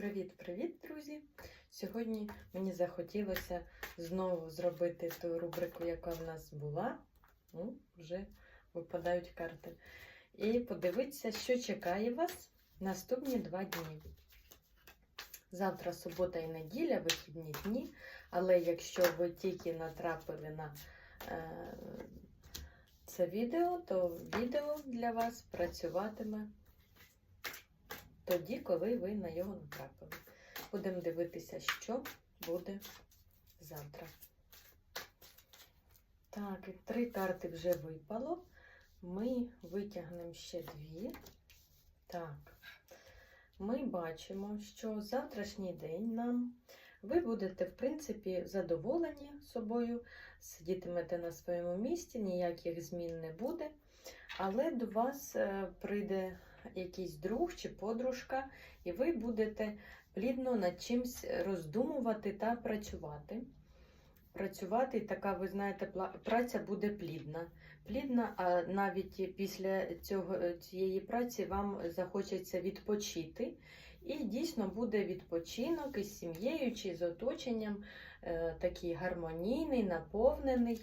Привіт-привіт, друзі! Сьогодні мені захотілося знову зробити ту рубрику, яка в нас була. Ну, вже випадають карти. І подивитися, що чекає вас наступні два дні. Завтра субота і неділя, вихідні дні. Але якщо ви тільки натрапили на е, це відео, то відео для вас працюватиме тоді, коли ви на його натрапили. Будемо дивитися, що буде завтра. Так, і три карти вже випало. Ми витягнемо ще дві. Так, ми бачимо, що завтрашній день нам ви будете, в принципі, задоволені собою, сидітимете на своєму місці, ніяких змін не буде. Але до вас е, прийде якийсь друг чи подружка, і ви будете плідно над чимсь роздумувати та працювати. Працювати, така, ви знаєте, праця буде плідна. Плідна, а навіть після цього, цієї праці вам захочеться відпочити. І дійсно буде відпочинок із сім'єю чи з оточенням, е, такий гармонійний, наповнений.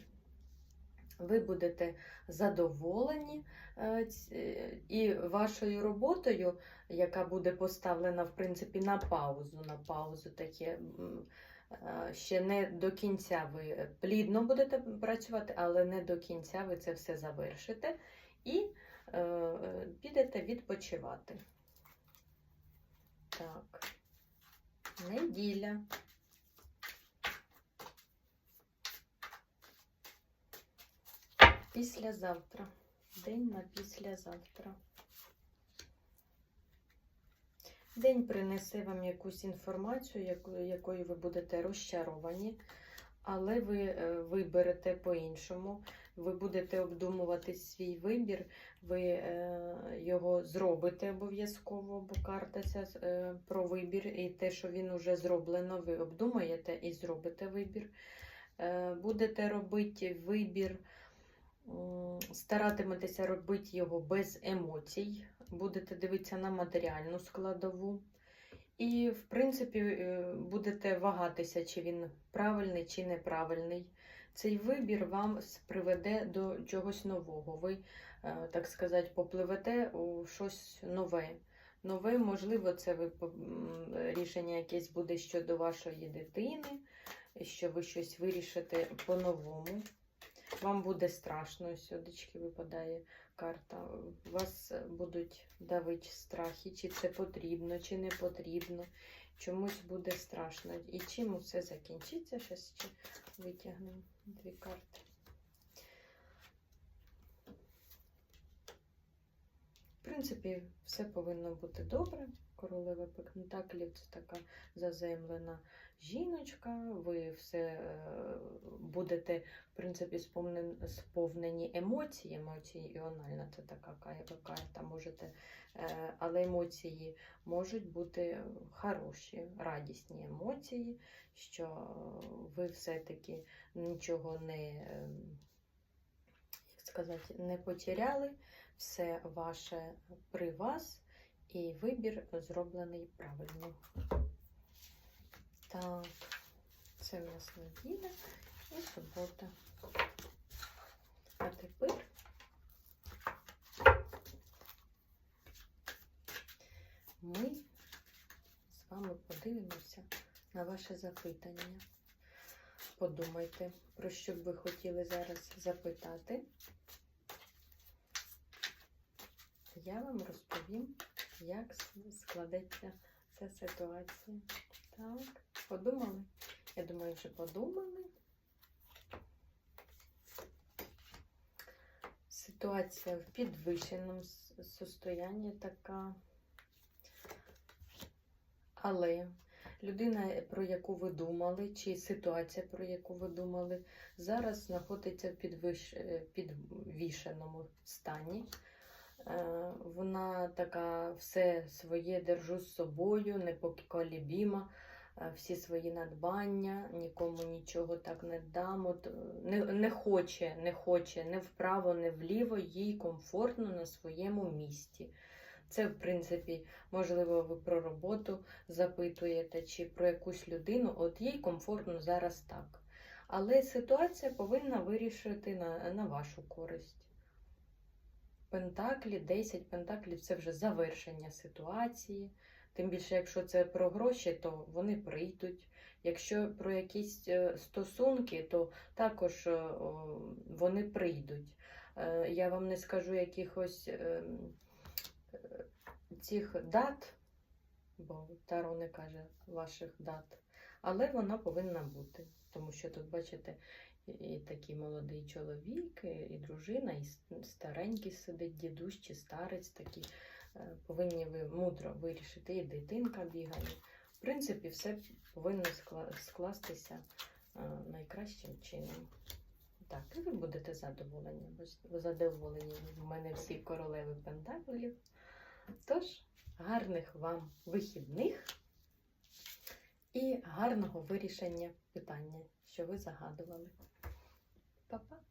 Ви будете задоволені е, е, і вашою роботою, яка буде поставлена в принципі на паузу. На паузу таке ще не до кінця ви плідно будете працювати, але не до кінця ви це все завершите і е, підете відпочивати. Так, неділя. Післязавтра. День на післязавтра. День принесе вам якусь інформацію, якою ви будете розчаровані, але ви е, виберете по-іншому. Ви будете обдумувати свій вибір, ви е, його зробите обов'язково, бо карта ця е, про вибір і те, що він уже зроблено, ви обдумаєте і зробите вибір. Будете робити вибір старатиметеся робити його без емоцій, будете дивитися на матеріальну складову. І, в принципі, е, будете вагатися, чи він правильний, чи неправильний. Цей вибір вам приведе до чогось нового. Ви, е, так сказати, попливете у щось нове. Нове, можливо, це ви рішення якесь буде щодо вашої дитини, що ви щось вирішите по-новому. Вам буде страшно, ось випадає карта. Вас будуть давити страхи, чи це потрібно, чи не потрібно. Чомусь буде страшно. І чим усе закінчиться, зараз ще витягнемо дві карти. В принципі, все повинно бути добре. Королева Пентаклів це така заземлена жіночка. Ви все е, будете, в принципі, сповнен- сповнені емоцій. Емоціональна це така карта. Можете, е, але емоції можуть бути хороші, радісні емоції, що ви все-таки нічого не, е, сказати, не потеряли. Все ваше при вас, і вибір зроблений правильно. Так, це в нас неділя і субота. А тепер ми з вами подивимося на ваше запитання. Подумайте, про що б ви хотіли зараз запитати. Я вам розповім, як складеться ця ситуація. Так, подумали? Я думаю, вже подумали. Ситуація в підвищеному состоянні така. Але людина, про яку ви думали, чи ситуація, про яку ви думали, зараз знаходиться в підвищ... е, підвішеному стані. Е, Вона така все своє держу з собою, непоколебіма, е, всі свої надбання, нікому нічого так не дам. От, е, не, не хоче, не хоче не вправо, не вліво, їй комфортно на своєму місці. Це, в принципі, можливо, ви про роботу запитуєте чи про якусь людину, от їй комфортно зараз так. Але ситуація повинна вирішити на, на вашу користь. Пентаклі, 10 пентаклів це вже завершення ситуації. Тим більше, якщо це про гроші, то вони прийдуть. Якщо про якісь е, стосунки, то також е, вони прийдуть. Е, Я вам не скажу якихось ем, цих дат, бо Таро не каже ваших дат, але вона повинна бути. Тому що тут, бачите, і- такий молодий чоловік, і дружина, і старенький сидить, дідусь чи старець такий. Е, Повинні ви мудро вирішити, і дитинка бігає. В принципі, все повинно скластися е, найкращим чином. Так, і ви будете задоволені. бо задоволені. В мене всі королеви пентаклів. Тож, гарних вам вихідних і гарного вирішення питання, що ви загадували. Па-па!